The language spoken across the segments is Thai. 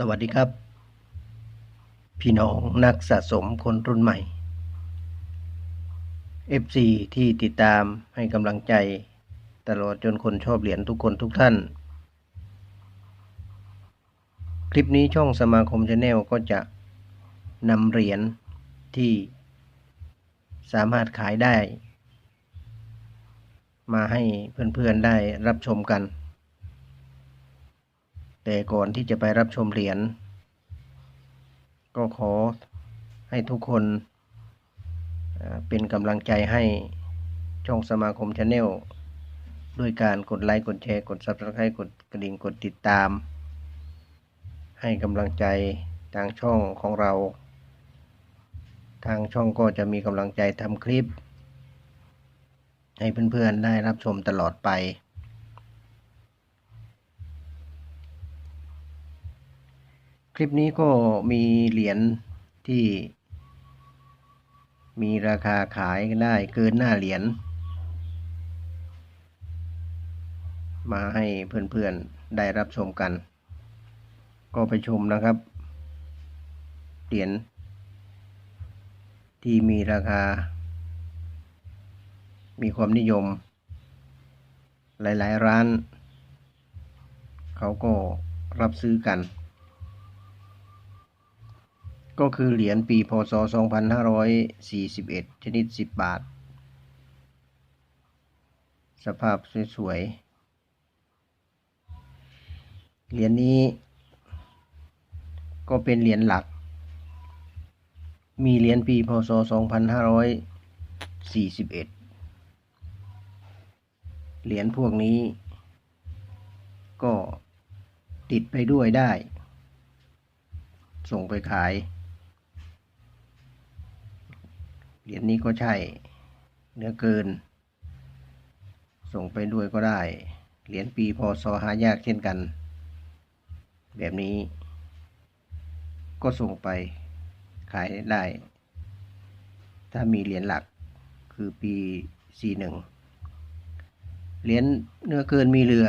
สวัสดีครับ พี่น้องนักสะสมคนรุ่นใหม่ FC ที่ติดตามให้กำลังใจ ตลอดจนคนชอบเหรียญทุกคนทุกท่าน คลิปนี้ช่องสมาคมชาแนลก็จะนำเหรียญที่สามารถขายได้ มาให้เพื่อนๆได้รับชมกัน แต่ก่อนที่จะไปรับชมเหรียญ ก็ขอให้ทุกคนเป็นกำลังใจให้ช่องสมาคมชาแนลด้วยการกดไลค์ กดแชร์ กด Subscribe กดกระดิ่ง กดติดตาม ให้กำลังใจทางช่องของเรา ทางช่องก็จะมีกำลังใจทำคลิป ให้เพื่อนๆได้รับชมตลอดไป คลิปนี้ก็มีเหรียญที่ มีราคาขายได้เกินหน้าเหรียญมาให้เพื่อนๆได้รับชมกัน ก็ไปชมนะครับ เหรียญที่มีราคา มีความนิยม หลายๆร้าน เขาก็รับซื้อกัน ก็คือเหรียญปีพศ 2541 ชนิด 10 บาท สภาพสวยๆ เหรียญนี้ ก็เป็นเหรียญหลัก มีเหรียญปีพศ 2541เหรียญพวกนี้ ก็ติดไปด้วยได้ ส่งไปขาย เหรียญนี้ก็ใช่ เนื้อเกิน ส่งไปด้วยก็ได้ เหรียญปีพศหายากเช่นกัน แบบนี้ ก็ส่งไปขายได้ ถ้ามีเหรียญหลักคือปี 41 เหรียญเนื้อเกินมีเรือ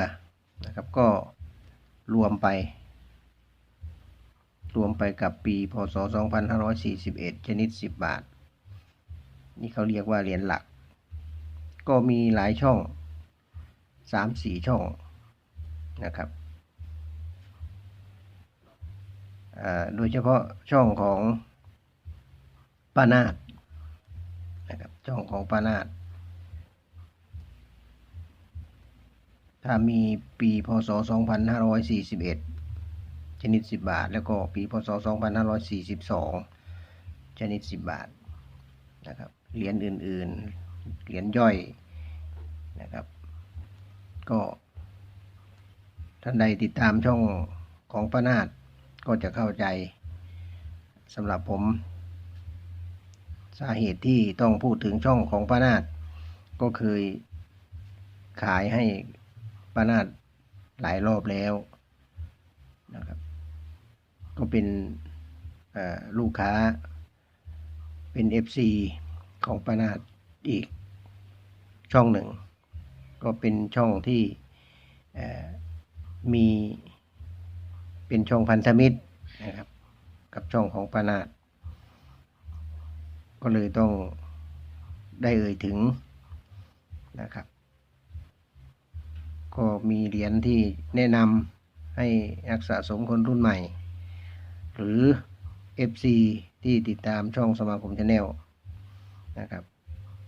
นะครับก็รวมไป รวมไปกับปีพศ 2541 ชนิด 10 บาท นี่เขาเรียกว่าเหรียญหลัก ก็มีหลายช่อง3-4ช่องนะครับโดยเฉพาะช่องของป้านาดนะครับช่องของป้านาดถ้ามีปีพศ 2541 ชนิด 10 บาท แล้วก็ปีพศ 2542 ชนิด 10 บาทนะครับ เหรียญอื่นๆ เหรียญย่อยนะครับ ก็ท่านใดติดตามช่องของป้านาดก็จะเข้าใจสำหรับผม สาเหตุที่ต้องพูดถึงช่องของป้านาดก็เคยขายให้ป้านาดหลายรอบแล้วนะครับ ก็เป็นลูกค้าเป็น FC ของปานาดอีกช่องหนึ่ง ก็เป็นช่องที่มีเป็นช่องพันธมิตรนะครับ กับช่องของปานาดก็เลยต้องได้เอ่ยถึงนะครับ ก็มีเหรียญที่แนะนำให้นักสะสมคนรุ่นใหม่ หรือ FC ที่ติดตามช่องสมาคมชาแนล นะครับ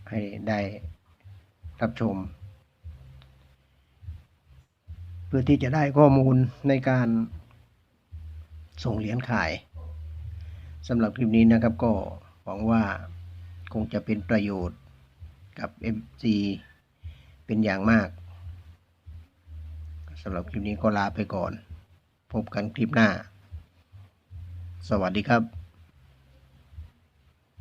ให้ได้รับชม เพื่อที่จะได้ข้อมูลในการส่งเหรียญขายสำหรับคลิปนี้นะครับก็หวังว่าคงจะเป็นประโยชน์กับ FC เป็นอย่างมากสำหรับคลิปนี้ก็ลาไปก่อน พบกันคลิปหน้า สวัสดีครับ